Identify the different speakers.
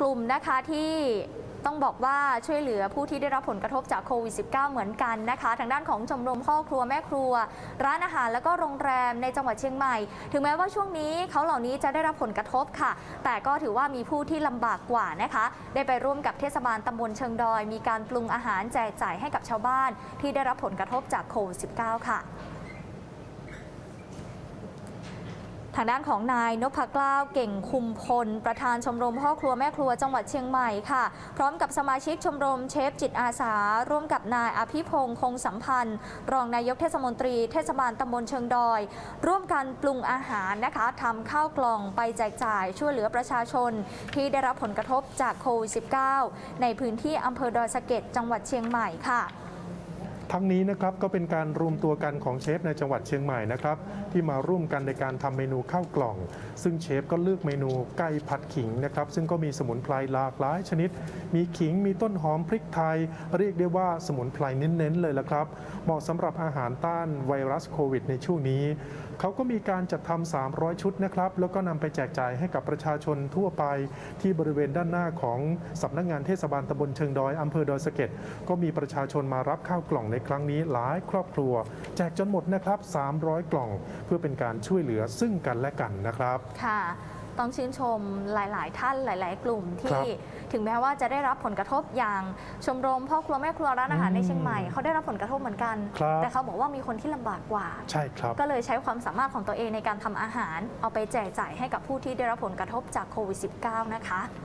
Speaker 1: กลุ่มนะคะที่ต้องบอกว่าช่วยเหลือผู้ที่ได้รับผลกระทบจากโควิด -19 เหมือนกันนะคะ ทางด้านของชมรมพ่อครัวแม่ครัว ร้านอาหารแล้วก็โรงแรมในจังหวัดเชียงใหม่ ถึงแม้ว่าช่วงนี้เขาเหล่านี้จะได้รับผลกระทบค่ะ แต่ก็ถือว่ามีผู้ที่ลำบากกว่านะคะ ได้ไปร่วมกับเทศบาลตำบลเชิงดอย มีการปรุงอาหารแจกจ่ายให้กับชาวบ้าน ที่ได้รับผลกระทบจากโควิด -19 ค่ะ ทางด้านของนายนพกล้าเก่งคุมพล ประธานชมรมพ่อครัวแม่ครัวจังหวัดเชียงใหม่ค่ะ พร้อมกับสมาชิกชมรมเชฟจิตอาสา ร่วมกับนายอภิพงศ์คงสัมพันธ์ รองนายกเทศมนตรีเทศบาลตำบลเชิงดอย ร่วมกันปรุงอาหารนะคะทำข้าวกล่องไปแจกจ่ายช่วยเหลือประชาชน ที่ได้รับผลกระทบจากโควิด -19 ในพื้นที่อำเภอดอยสะเก็ดจังหวัดเชียงใหม่ค่ะ
Speaker 2: ทั้งนี้นะครับก็เป็นการรวมตัวกันของเชฟในจังหวัดเชียงใหม่นะครับที่มาร่วมกันในการทำเมนูข้าวกล่อง ซึ่งเชฟก็เลือกเมนูไก่ผัดขิงนะครับซึ่งก็มีสมุนไพรหลากหลายชนิด มีขิงมีต้นหอมพริกไทย เรียกได้ว่าสมุนไพรเน้นๆเลยละครับ เหมาะสำหรับอาหารต้านไวรัสโควิดในช่วงนี้เขาก็มีการจัดทำ300 ชุดนะครับแล้วก็นำไปแจกจ่ายให้กับประชาชนทั่วไป ที่บริเวณด้านหน้าของสำนักงานเทศบาลตำบลเชิงดอยอำเภอดอยสะเก็ดก็มีประชาชนมารับข้าวกล่องในครั้งนี้หลายครอบครัว แจกจนหมดนะครับ 300 กล่องเพื่อเป็นการช่วยเหลือซึ่งกันและกันนะครับ
Speaker 1: ค่ะ ต้องชื่นชมหลาย ๆ ท่านหลาย ๆ กลุ่ม
Speaker 2: ครั
Speaker 1: ที่
Speaker 2: บ
Speaker 1: ถึงแม้ว่าจะได้รับผลกระทบอย่างชมรมพ่อครัวแม่ครัวร้านอาหาร
Speaker 2: อืม
Speaker 1: ในเชียงใหม่เขาได้รับผลกระทบเหมือนกัน
Speaker 2: ครับ
Speaker 1: แต่เขาบอกว่ามีคนที่ลำบากกว่า
Speaker 2: ใช่ครับ
Speaker 1: ก็เลยใช้ความสามารถของตัวเองในการทำอาหาร เอาไปแจกจ่ายให้กับผู้ที่ได้รับผลกระทบจากโควิด -19 นะคะ